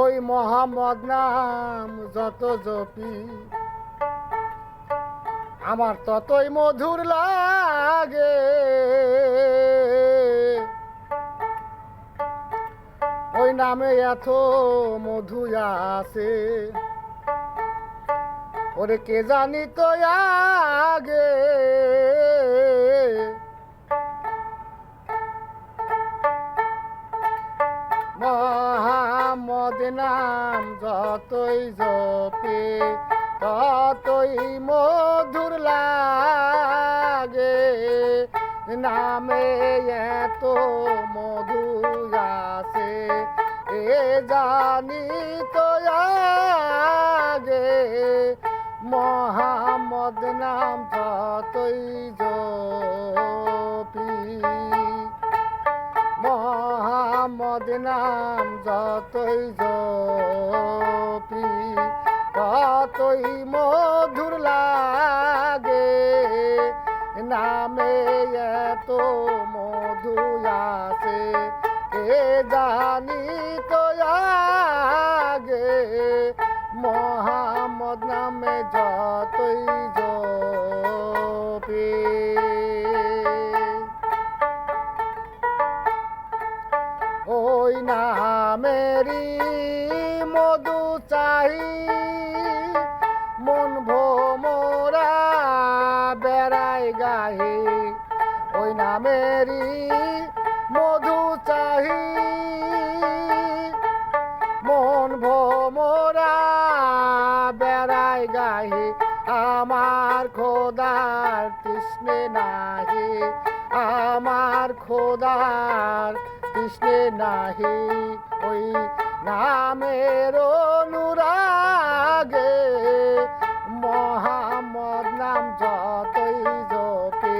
ওই মোহাম্মদ নাম যত জপি, আমার ততই মধুর লাগে। ওই নামে এত মধু আছে, ওরে কে জানি তো আগে? নাম যতই জপে, ততই মধুর লাগে। নামে এত মধু আছে এ জানি তো আগে। মহামদ নাম যতই জপি। মহামদ নাম যতই জপি, ততই মধুর লাগে। নামে এত মধু আছে এ জানি তো আগে। মহামদ নামে যতই জপি। মধু চাই মন ভোমরা বেড়াই গাহি। ওই নামেরি মধু চাহি, মন ভোমরা বেড়াই গাহি। আমার খোদার তৃষ্ণে নাহি, আমার খোদার কৃষ্ণে নাহি। ওই নামের অনুরাগে মহামদ নাম যতই জপে,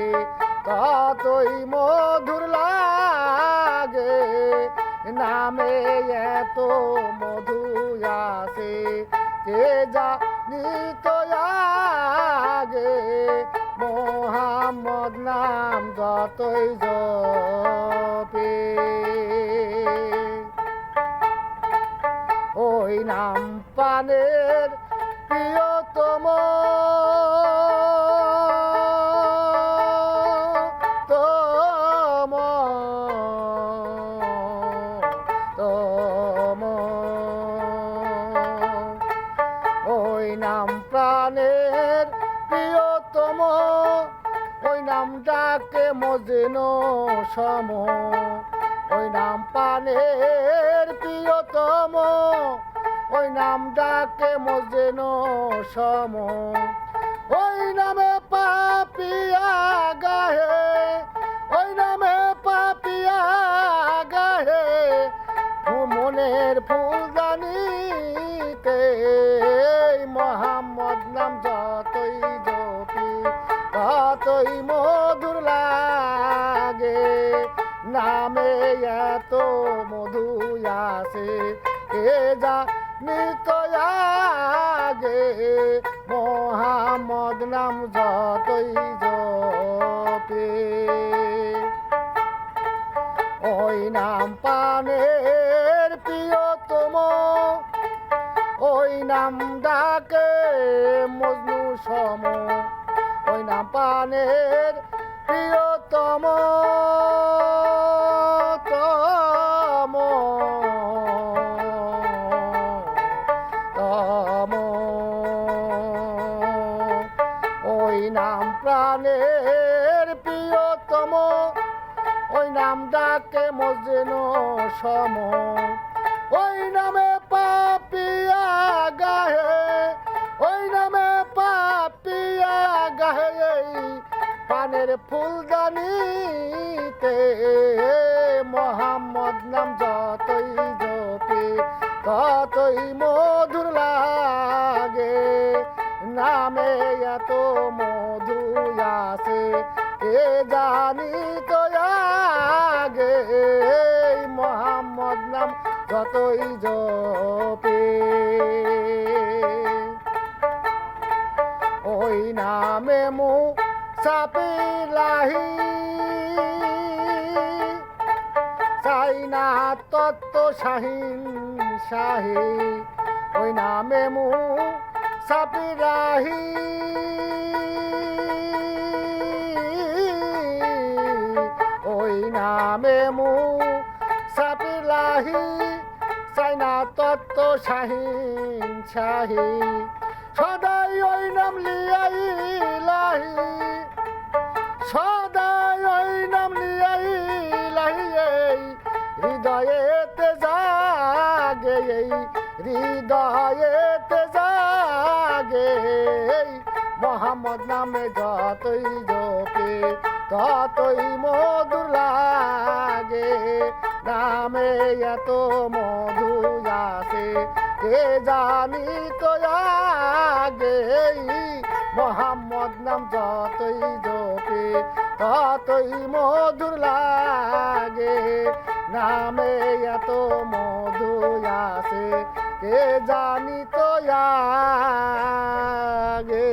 ততই মধুর লাগে। নামে এত মধু আছে কে জানি তো আগে? মোহাম্মদ নাম যতই জপে। পানের প্রিয়তম। তম। তম। ওই নাম প্রাণের ওই নামটাকে মজেন সম। ওই নাম পানের প্রিয়তম। ওই নাম ডাকে মজেন সম। ওই নামে পাপিয়া গাহে। ওই নামে পাপিয়া গাহে। মনের ফুলদানিতে মোহাম্মদ নাম যতই জপি, ততই মধুর লাগে। নামে এত মধু আছে কে জানি তো আগে মোহাম্মদ নাম যতই জপে। ওই নাম পানের প্রিয়তম ওই নাম ডাকে মজনু সম ওই নাম পানের প্রিয়তম। প্রাণের প্রিয়তম। ওই নাম ডাকে মজেন সম। ওই নামে পাপিয়া গাহে, ওই নামে পাপিয়া গাহে পানের ফুলদানিতে মোহাম্মদ নাম যতই জপে, ততই মধুর লাগে। নামে এত মধু আছে, এ জানি তো আগে মোহাম্মদ নাম যতই জপে। ওই নামে মু সাপিলাহি চাই না তত্ত্ব শাহীন শাহী। ওই নামে মু সাপিরাহি ওই নামে মু সাপিলাহি চাইনা তত্ত্ব শাহীন শাহী। সদাই ওই নাম লিয়াই লাহি, সদাই ওই নাম লিয়াই লাহি, এই হৃদয়েতে জাগে এই হৃদয়েতে মোহাম্মদ নামে যতই জপে ততই মধুর লাগে। নামে এত মধু আছে, কে জানি তো আগে মোহাম্মদ নাম যতই জপে ততই মধুর লাগে। নামে এত মধু আছে কে জানি তো আগে?